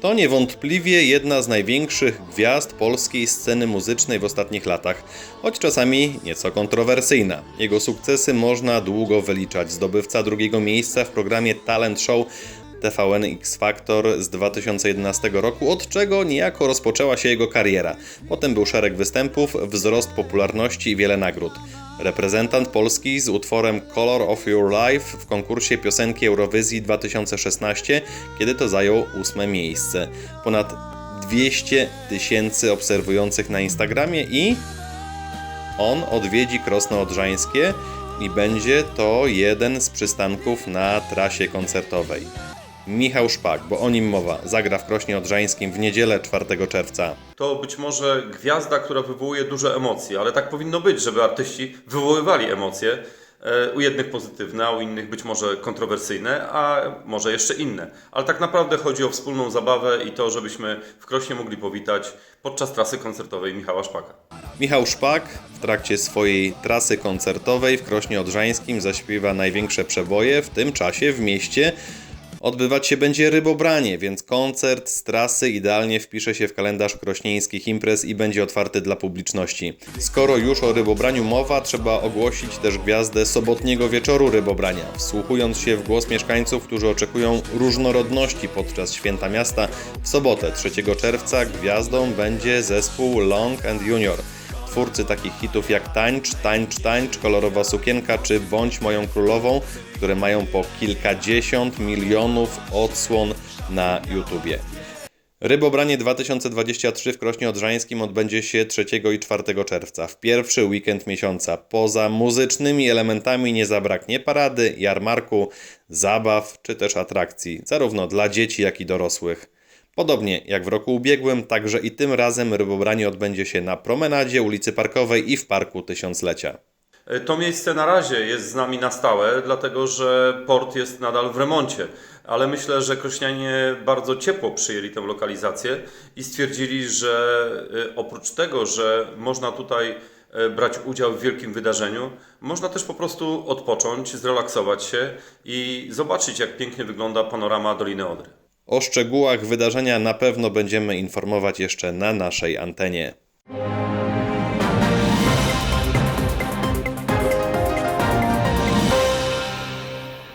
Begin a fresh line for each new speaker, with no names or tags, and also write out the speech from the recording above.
To niewątpliwie jedna z największych gwiazd polskiej sceny muzycznej w ostatnich latach, choć czasami nieco kontrowersyjna. Jego sukcesy można długo wyliczać. Zdobywca drugiego miejsca w programie Talent Show TVN X Factor z 2011 roku, od czego niejako rozpoczęła się jego kariera. Potem był szereg występów, wzrost popularności i wiele nagród. Reprezentant Polski z utworem Color of Your Life w konkursie piosenki Eurowizji 2016, kiedy to zajął ósme miejsce. Ponad 200 tysięcy obserwujących na Instagramie i on odwiedzi Krosno Odrzańskie i będzie to jeden z przystanków na trasie koncertowej. Michał Szpak, bo o nim mowa, zagra w Krośnie Odrzańskim w niedzielę 4 czerwca.
To być może gwiazda, która wywołuje duże emocje, ale tak powinno być, żeby artyści wywoływali emocje. E, U jednych pozytywne, a u innych być może kontrowersyjne, a może jeszcze inne. Ale tak naprawdę chodzi o wspólną zabawę i to, żebyśmy w Krośnie mogli powitać podczas trasy koncertowej Michała Szpaka.
Michał Szpak w trakcie swojej trasy koncertowej w Krośnie Odrzańskim zaśpiewa największe przeboje. W tym czasie w mieście odbywać się będzie rybobranie, więc koncert z trasy idealnie wpisze się w kalendarz krośnieńskich imprez i będzie otwarty dla publiczności. Skoro już o rybobraniu mowa, trzeba ogłosić też gwiazdę sobotniego wieczoru rybobrania. Wsłuchując się w głos mieszkańców, którzy oczekują różnorodności podczas święta miasta, w sobotę 3 czerwca gwiazdą będzie zespół Long and Junior. Twórcy takich hitów jak Tańcz, Tańcz, Tańcz, Kolorowa Sukienka czy Bądź Moją Królową, które mają po kilkadziesiąt milionów odsłon na YouTubie. Rybobranie 2023 w Krośnie Odrzańskim odbędzie się 3 i 4 czerwca, w pierwszy weekend miesiąca. Poza muzycznymi elementami nie zabraknie parady, jarmarku, zabaw czy też atrakcji, zarówno dla dzieci, jak i dorosłych. Podobnie jak w roku ubiegłym, także i tym razem rybobranie odbędzie się na promenadzie ulicy Parkowej i w Parku Tysiąclecia.
To miejsce na razie jest z nami na stałe, dlatego że port jest nadal w remoncie. Ale myślę, że Krośnianie bardzo ciepło przyjęli tę lokalizację i stwierdzili, że e, oprócz tego, że można tutaj e, brać udział w wielkim wydarzeniu, można też po prostu odpocząć, zrelaksować się i zobaczyć, jak pięknie wygląda panorama Doliny Odry.
O szczegółach wydarzenia na pewno będziemy informować jeszcze na naszej antenie.